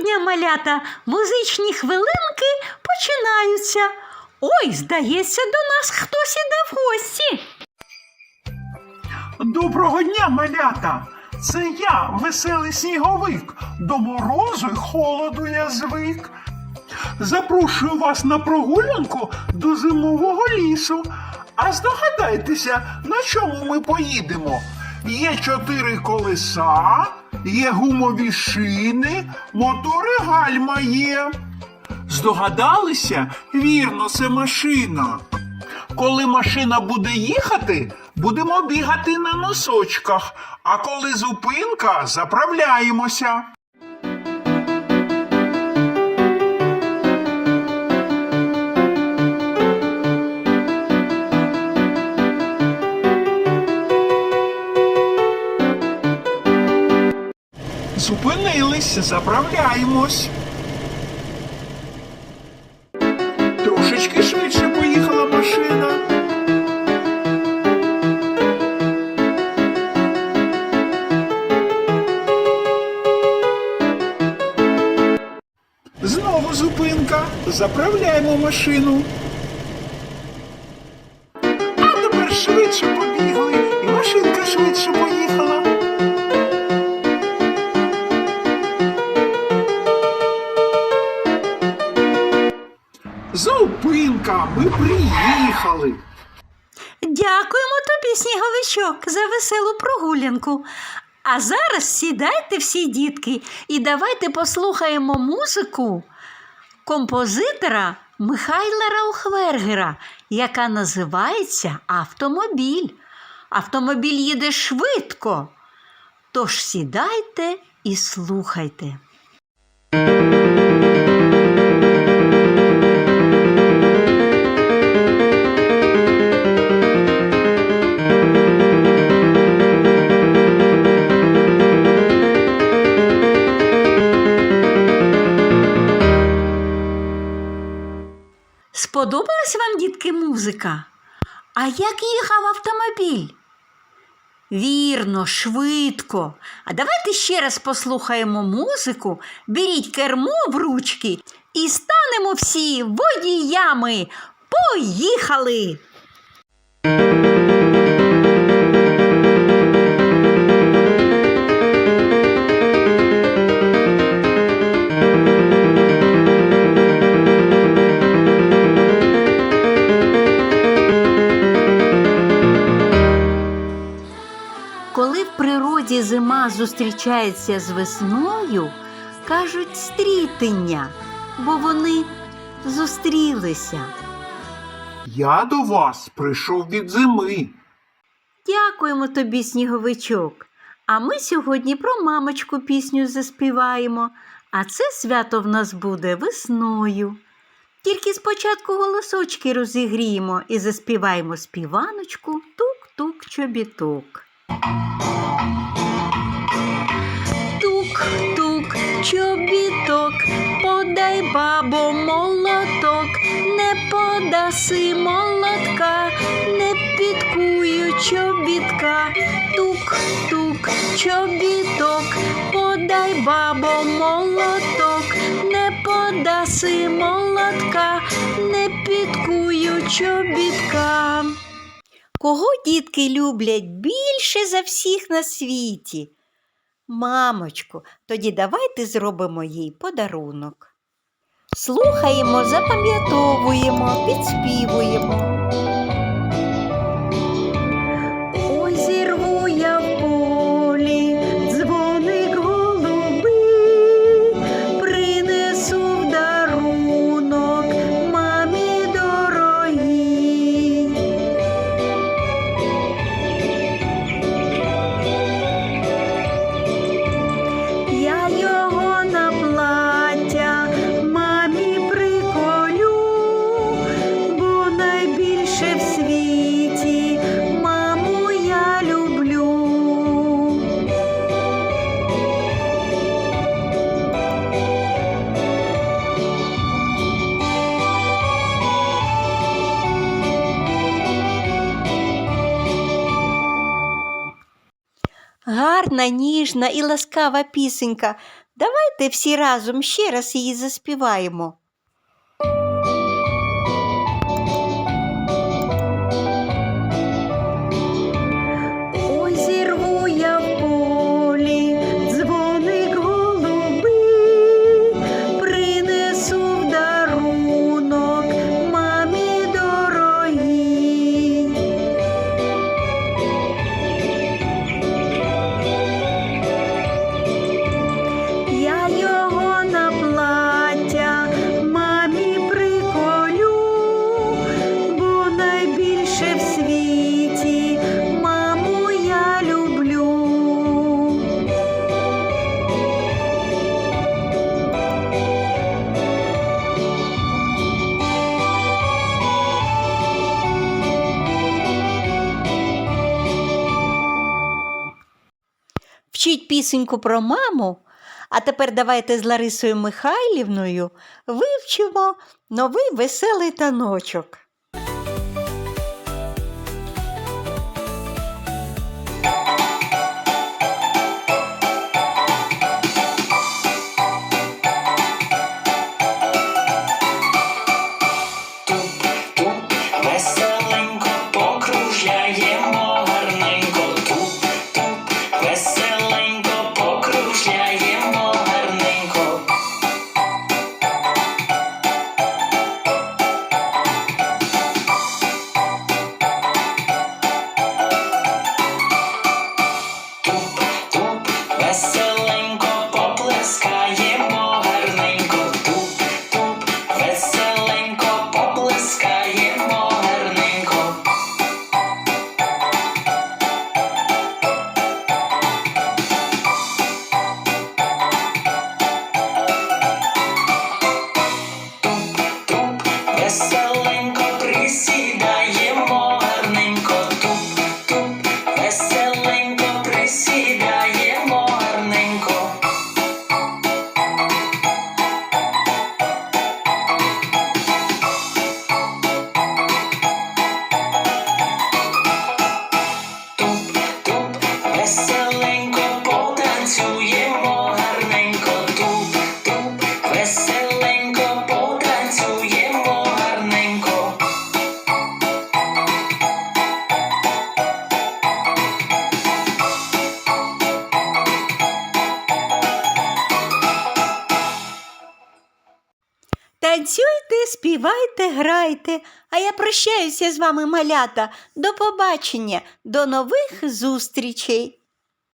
дня, малята! Музичні хвилинки починаються. Ой, здається, до нас хтось іде в гості. Доброго дня, малята! Це я, веселий сніговик. До морозу й холоду я звик. Запрошую вас на прогулянку до зимового лісу. А здогадайтеся, на чому ми поїдемо? Є чотири колеса, є гумові шини, мотори гальма є. Здогадалися? Вірно, це машина. Коли машина буде їхати, будемо бігати на носочках, а коли зупинка, заправляємося. Зупинились, заправляємось. Трошечки швидше поїхала машина. Знову зупинка. Заправляємо машину. Ми приїхали. Дякуємо тобі, сніговичок, за веселу прогулянку. А зараз сідайте всі дітки і давайте послухаємо музику композитора Михайла Раухвергера, яка називається Автомобіль. Автомобіль їде швидко. Тож сідайте і слухайте. Музика? А як їхав автомобіль? Вірно, швидко. А давайте ще раз послухаємо музику, беріть кермо в ручки і станемо всі водіями. Поїхали! Зима зустрічається з весною, кажуть стрітення, бо вони зустрілися. Я до вас прийшов від зими. Дякуємо тобі, сніговичок. А ми сьогодні про мамочку пісню заспіваємо, а це свято в нас буде весною. Тільки спочатку голосочки розігріємо і заспіваємо співаночку тук-тук чобіток. Бабо молоток, не подаси молотка, не підкую чобітка, тук-тук чобіток, подай бабо молоток, не подаси молотка, не підкую чобітка. Кого дітки люблять більше за всіх на світі? Мамочку, тоді давайте зробимо їй подарунок. Слухаємо, запам'ятовуємо, підспівуємо. Гарна, ніжна і ласкава пісенька. Давайте всі разом ще раз її заспіваємо. Вчіть пісеньку про маму. А тепер давайте з Ларисою Михайлівною вивчимо новий веселий таночок. Веселенько потанцюємо гарненько. Туп-туп, веселенько потанцюємо гарненько. Танцюйте, співайте, грайте. А я прощаюся з вами, малята. До побачення, до нових зустрічей.